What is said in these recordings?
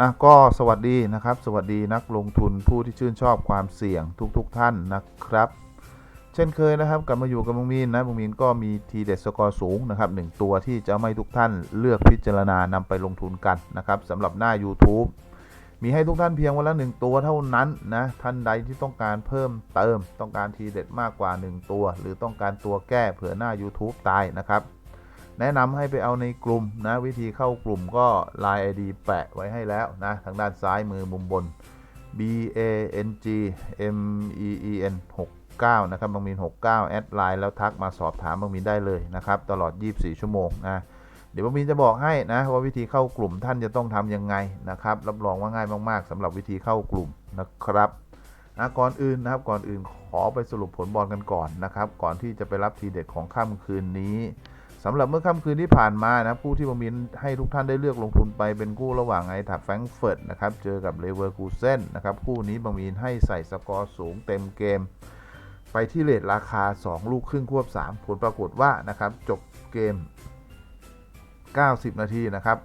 อะก็สวัสดีนะครับ สวัสดีนักลงทุนผู้ที่ชื่นชอบความเสี่ยงทุกๆทท่านนะครับ เช่นเคยนะครับกลับมาอยู่กับบุงมีนนะบุงมีนก็มีทีเด็ดสกอร์สูงนะครับหนึ่งตัวที่จะไม่ทุกท่านเลือกพิจารณานำไปลงทุนกันนะครับสำหรับหน้า YouTube มีให้ทุกท่านเพียงวันละหนึ่งตัวเท่านั้นนะท่านใดที่ต้องการเพิ่มเติม ต้องการทีเด็ดมากกว่า 1 ตัว หรือต้องการตัวแก้เผื่อหน้า YouTube ตายนะครับ แนะนำให้ไปเอาในกลุ่มนะวิธีเข้ากลุ่มก็ Line ID แปะไว้ให้แล้วนะทางด้านซ้ายมือมุมบน B A N G M E E N 69นะครับบางมิน69 แอดไลน์แล้วทักมาสอบถามบางมินได้เลยนะครับตลอด 24 ชั่วโมงนะเดี๋ยวบางมินจะบอกให้นะว่าวิธีเข้ากลุ่มท่านจะต้องทำยังไงนะครับรับรองว่าง่ายมากๆสำหรับวิธีเข้ากลุ่มนะครับนะก่อนอื่นนะครับก่อนอื่นขอไปสรุปผลบอลกันก่อนนะครับก่อนที่จะไปรับทีเด็ดของค่ำคืนนี้ สำหรับเมื่อค่ำคืนที่ผ่านมานะผู้ที่บางมินให้ทุกท่านได้เลือกลงทุนไปเป็นกู้ระหว่างไอถักแฟรงเฟิร์ตนะครับเจอกับเลเวอร์กูเซนนะครับคู่นี้บางมินให้ใส่สกอร์สูงเต็มเกม ไปที่เลทราคา 2 ลูกครึ่งควบ 3 ผลปรากฏว่านะครับจบเกม 90 นาทีนะครับ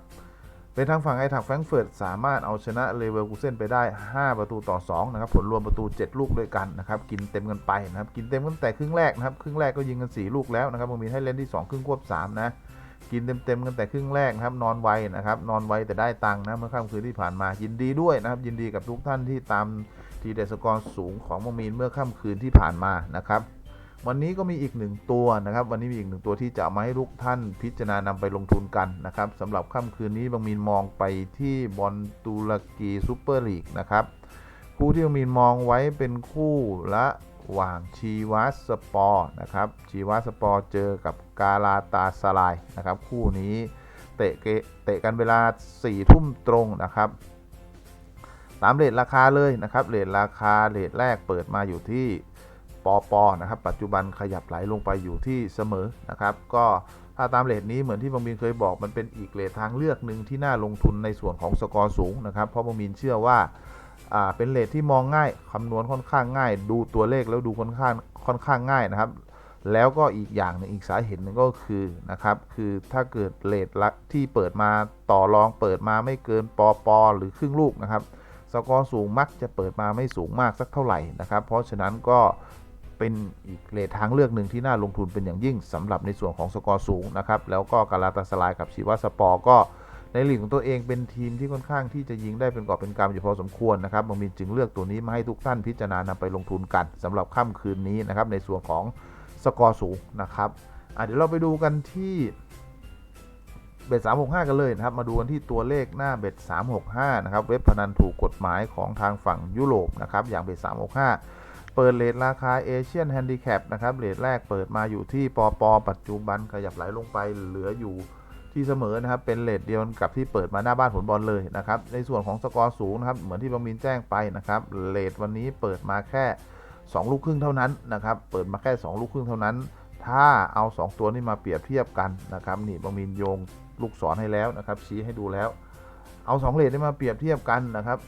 เป็นทางฝั่งไอถักแฟรงเฟิร์ตสามารถเอาชนะเลเวอร์คูเซนไปได้ 5 ประตูต่อ2นะครับผลรวมประตู 7 ลูกด้วยกันนะครับกินเต็มกันไปนะครับกินเต็มกันแต่ครึ่งแรกนะครับครึ่งแรกก็ยิงกัน 4 ลูกแล้วนะครับบางมีให้เล่นที่ 2 ครึ่งควบ 3 นะ กินเต็มๆกันแต่ครึ่งแรกนะครับนอนไวนะครับนอนไวแต่ได้ตังค์นะเมื่อค่ำคืนที่ผ่านมายินดีด้วยนะครับยินดีกับทุกท่านที่ตามทีเดสกอร์สูงของมงมีนเมื่อค่ำคืนที่ผ่านมานะครับ วันนี้ก็มีอีกหนึ่งตัวนะครับ วันนี้มีอีกหนึ่งตัวที่จะมาให้ทุกท่านพิจารณานำไปลงทุนกันนะครับสำหรับค่ำคืนนี้บางมีนมองไปที่บอลตุรกีซูเปอร์ลีกนะครับคู่ที่บางมีนมองไว้เป็นคู่ละหว่างชีวัสสปอร์นะครับชีวัสสปอร์เจอกับกาลาตาสลายนะครับ คู่นี้เตะเกเตะกันเวลา4ทุ่มตรงนะครับตามเลทราคาเลยนะครับเลทราคาเลทแรกเปิดมาอยู่ที่ ปอปอนะครับ ปัจจุบันขยับไหลลงไปอยู่ที่เสมอนะครับ ก็ถ้าตามเลทนี้เหมือนที่บางมินเคยบอกมันเป็นอีกเลททางเลือกหนึ่งที่น่าลงทุนในส่วนของสกอร์สูงนะครับ เพราะบางมินเชื่อว่าเป็นเลทที่มองง่ายคำนวณค่อนข้างง่าย ดูตัวเลขแล้วดูค่อนข้างค่อนข้างง่ายนะครับ แล้วก็อีกอย่างหนึงอีกสาเหตุหนึ่งก็คือนะครับคือถ้าเกิดเลทที่เปิดมาต่อรองเปิดมาไม่เกินปอปอหรือครึ่งลูกนะครับสกอร์สูงมักจะเปิดมาไม่สูงมากสักเท่าไหร่นะครับ เพราะฉะนั้นก็ เป็นอีกเลททางเลือกหนึ่งที่น่าลงทุนเป็นอย่างยิ่งสำหรับในส่วนของสกอร์สูงนะครับ แล้วก็กาลาตาสลายกับชีวาสปอร์ก็ในลีกของตัวเองเป็นทีมที่ค่อนข้างที่จะยิงได้เป็นกอบเป็นกำอยู่พอสมควรนะครับบางมินจึงเลือกตัวนี้มาให้ทุกท่านพิจารณานำไปลงทุนกันสำหรับค่ำคืนนี้นะครับในส่วนของสกอร์สูงนะครับเดี๋ยวเราไปดูกันที่เบ็ด365 กันเลยนะครับ มาดูกันที่ตัวเลขหน้าเบ็ด365 นะครับ เว็บพนันถูกกฎหมายของทางฝั่งยุโรปนะครับ อย่างเบ็ด365 เปิดเลทราคาเอเชียนแฮนดิแคปนะครับเลทแรกเปิดมาอยู่ที่ปอปปัจจุบันขยับไหลลงไปเหลืออยู่ที่เสมอนะครับ เป็นเลทเดียวกับที่เปิดมาหน้าบ้านผลบอลเลยนะครับ ในส่วนของสกอร์สูงนะครับ เหมือนที่บางมินแจ้งไปนะครับเลทวันนี้เปิดมาแค่ 2 ลูกครึ่งเท่านั้นนะครับ เปิดมาแค่ 2 ลูกครึ่งเท่านั้น ถ้าเอา 2 ตัวนี้มาเปรียบเทียบกันนะครับ นี่บางมินโยงลูกศรให้แล้วนะครับ ชี้ให้ดูแล้ว เอา 2เลทนี้มาเปรียบเทียบกันนะครับ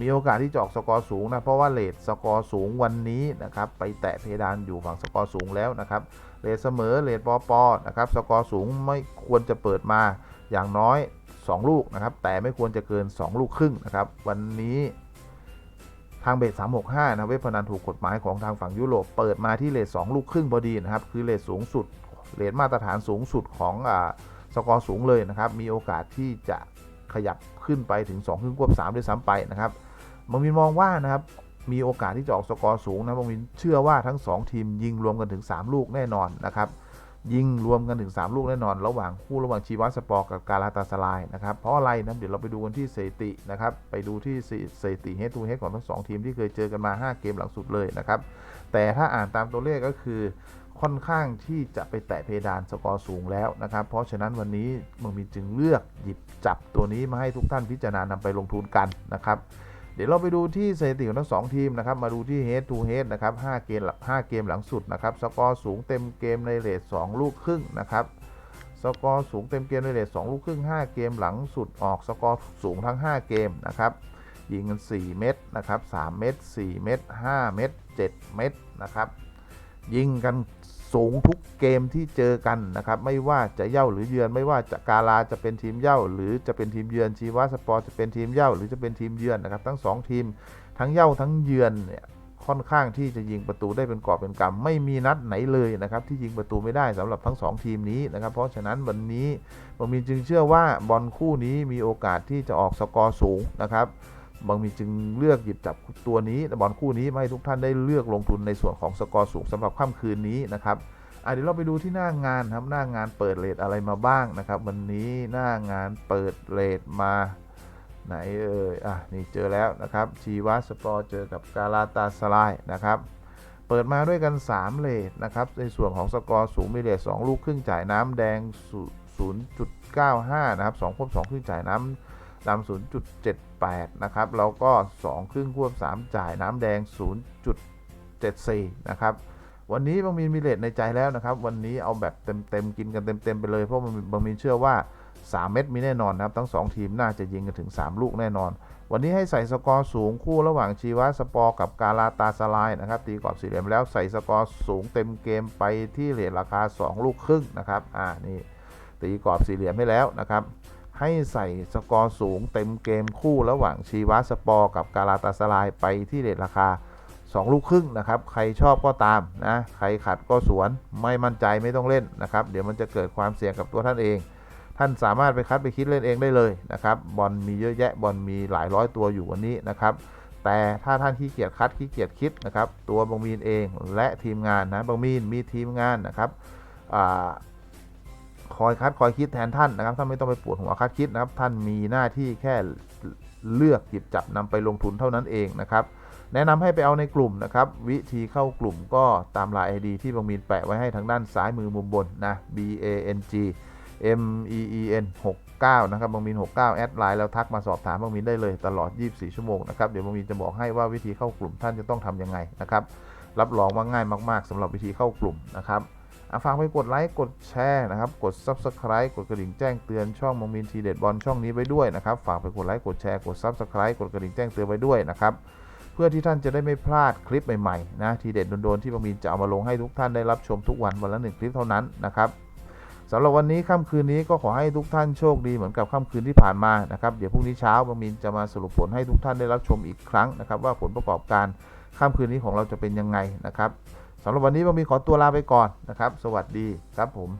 มีโอกาสที่จะออกสกอร์สูงนะ เพราะว่าเลทสกอร์สูงวันนี้นะครับ ไปแตะเพดานอยู่ฝั่งสกอร์สูงแล้วนะครับเลทเสมอเลทปอปอนะครับ สกอร์สูงไม่ควรจะเปิดมาอย่างน้อย 2 ลูกนะครับ แต่ไม่ควรจะเกิน 2 ลูกครึ่งนะครับ วันนี้ทางเบส365 นะเว็บพนันถูกกฎหมายของทางฝั่งยุโรปเปิดมาที่เลท2ลูกครึ่งพอดีนะครับ คือเลทสูงสุดเลทมาตรฐานสูงสุดของอ่าสกอร์สูงเลยนะครับ มีโอกาสที่จะ ขยับขึ้นไปถึง2ครึ่งควบ3ด้วยซ้ำไปนะครับบางมินมองว่านะครับมีโอกาสที่จะออกสกอร์สูงนะบางมินเชื่อว่าทั้ง 2 ทีมยิงรวมกันถึง 3 ลูกแน่นอนนะครับยิงรวมกันถึง 3 ลูกแน่นอน ระหว่างคู่ระหว่างชีวัสปอร์กับกาลาตาสลายนะครับเพราะอะไรนะเดี๋ยวเราไปดูกันที่สถิตินะครับไปดูที่สถิติเฮดทูเฮดของทั้งสองทีมที่เคยเจอกันมา 5 เกมหลังสุดเลยนะครับแต่ถ้าอ่านตามตัวเลขก็คือ ค่อนข้างที่จะไปแตะเพดานสกอร์สูงแล้วนะครับ เพราะฉะนั้นวันนี้มึงมีจึงเลือกหยิบจับตัวนี้มาให้ทุกท่านพิจารณานำไปลงทุนกันนะครับ เดี๋ยวเราไปดูที่สถิติของทั้งสองทีมนะครับ มาดูที่ head to head นะครับ 5 เกมหลัง5เกมหลังสุดนะครับ สกอร์สูงเต็มเกมในเรท2ลูกครึ่งนะครับสกอร์สูงเต็มเกมในเรท2ลูกครึ่ง 5 เกมหลังสุดออกสกอร์สูงทั้ง 5 เกมนะครับยิงกัน 4 เม็ดนะครับ 3 เม็ด4เม็ด5เม็ด7เม็ดนะครับ ยิงกันสูงทุกเกมที่เจอกันนะครับ ไม่ว่าจะเย่าหรือเยือน ไม่ว่าจะกาลาจะเป็นทีมเย่า หรือจะเป็นทีมเยือนชีวาสปอร์จะเป็นทีมเย่าหรือจะเป็นทีมเยือนนะครับ ทั้งสองทีมทั้งเย่าทั้งเยือนเนี่ยค่อนข้างที่จะยิงประตูได้เป็นกอบเป็นกำไม่มีนัดไหนเลยนะครับ ที่ยิงประตูไม่ได้สำหรับทั้งสองทีมนี้นะครับ เพราะฉะนั้นวันนี้ผมมีจึงเชื่อว่าบอลคู่นี้มีโอกาสที่จะออกสกอร์สูงนะครับ บางมีจึงเลือกหยิบจับตัวนี้บอลคู่นี้มาให้ทุกท่านได้เลือกลงทุนในส่วนของสกอร์สูงสำหรับค่ำคืนนี้นะครับเดี๋ยวเราไปดูที่หน้างานครับหน้างานเปิดเลทอะไรมาบ้างนะครับ วันนี้หน้างานเปิดเลทมาไหนเอ่ยอะนี่เจอแล้วนะครับชีวาสปอร์เจอกับกาลาตาสลายนะครับเปิดมาด้วยกัน 3 เลทนะครับในส่วนของสกอร์สูงมีเลท2ลูกครึ่งจ่ายน้ำแดง 0.95 นะครับ2ควบ2ครึ่งจ่ายน้ำ ดำ0.78 นะครับ แล้วก็ 2 ครึ่งควบ 3 จ่ายน้ำแดง 0.74 นะครับ วันนี้บางมีนมีเลทในใจแล้วนะครับ วันนี้เอาแบบเต็มๆ กินกันเต็มๆ ไปเลย เพราะบางมีนบางมีเชื่อว่า 3 เม็ดมีแน่นอนนะครับ ทั้ง 2 ทีมน่าจะยิงกันถึง 3 ลูกแน่นอน วันนี้ให้ใส่สกอร์สูงคู่ระหว่างชีวาสปอร์กับกาลาตาสลายนะครับ ตีกรอบสี่เหลี่ยมแล้วใส่สกอร์สูงเต็มเกมไปที่เลทราคา 2 ลูกครึ่งนะครับ อ่า นี่ตีกรอบสี่เหลี่ยมให้แล้วนะครับ ให้ใส่สกอร์สูงเต็มเกมคู่ระหว่างชีวาสปอร์กับกาลาตาสลายไปที่เรทราคา 2 ลูกครึ่งนะครับ ใครชอบก็ตามนะ ใครขัดก็สวน ไม่มั่นใจไม่ต้องเล่นนะครับ เดี๋ยวมันจะเกิดความเสี่ยงกับตัวท่านเอง ท่านสามารถไปคัดไปคิดเล่นเองได้เลยนะครับบอลมีเยอะแยะบอลมีหลายร้อยตัวอยู่วันนี้นะครับแต่ถ้าท่านขี้เกียจคัดขี้เกียจคิดนะครับตัวบางมีนเองและทีมงานนะบางมีนมีทีมงานนะครับอ่า คอยคัดคอยคิดแทนท่านนะครับท่านไม่ต้องไปปวดหัวคัดคิดนะครับ ท่านมีหน้าที่แค่เลือกหยิบจับนำไปลงทุนเท่านั้นเองนะครับ แนะนำให้ไปเอาในกลุ่มนะครับ วิธีเข้ากลุ่มก็ตามลาย ID ที่บางมีนแปะไว้ให้ทางด้านซ้ายมือมุมบนนะ B A N G M E E N 69นะครับบางมีน69 แอดไลน์แล้วทักมาสอบถามบางมีนได้เลยตลอด 24 ชั่วโมงนะครับ เดี๋ยวบางมีนจะบอกให้ว่าวิธีเข้ากลุ่มท่านจะต้องทำยังไงนะครับ รับรองว่าง่ายมาก ๆสำหรับวิธีเข้ากลุ่มนะครับ ฝากไปกดไลค์กดแชร์นะครับ กด Subscribe กดกระดิ่งแจ้งเตือนช่องมองมินทีเด็ดบอลช่องนี้ไว้ด้วยนะครับฝากไปกดไลค์กดแชร์กด Subscribe กดกระดิ่งแจ้งเตือนไว้ด้วยนะครับเพื่อที่ท่านจะได้ไม่พลาดคลิปใหม่ๆนะทีเด็ดโดนๆที่บางมินจะเอามาลงให้ทุกท่านได้รับชมทุกวันวันละหนึ่งคลิปเท่านั้นนะครับสำหรับวันนี้ค่ำคืนนี้ก็ขอให้ทุกท่านโชคดีเหมือนกับค่ำคืนที่ผ่านมานะครับเดี๋ยวพรุ่งนี้เช้าบางมินจะมาสรุปผลให้ทุกท่านได้รับชมอีกครั้งนะครับว่าผลประกอบการค่ำคืนนี้ของเราจะเป็นยังไงนะครับ สำหรับวันนี้บางมีขอตัวลาไปก่อนนะครับ สวัสดีครับผม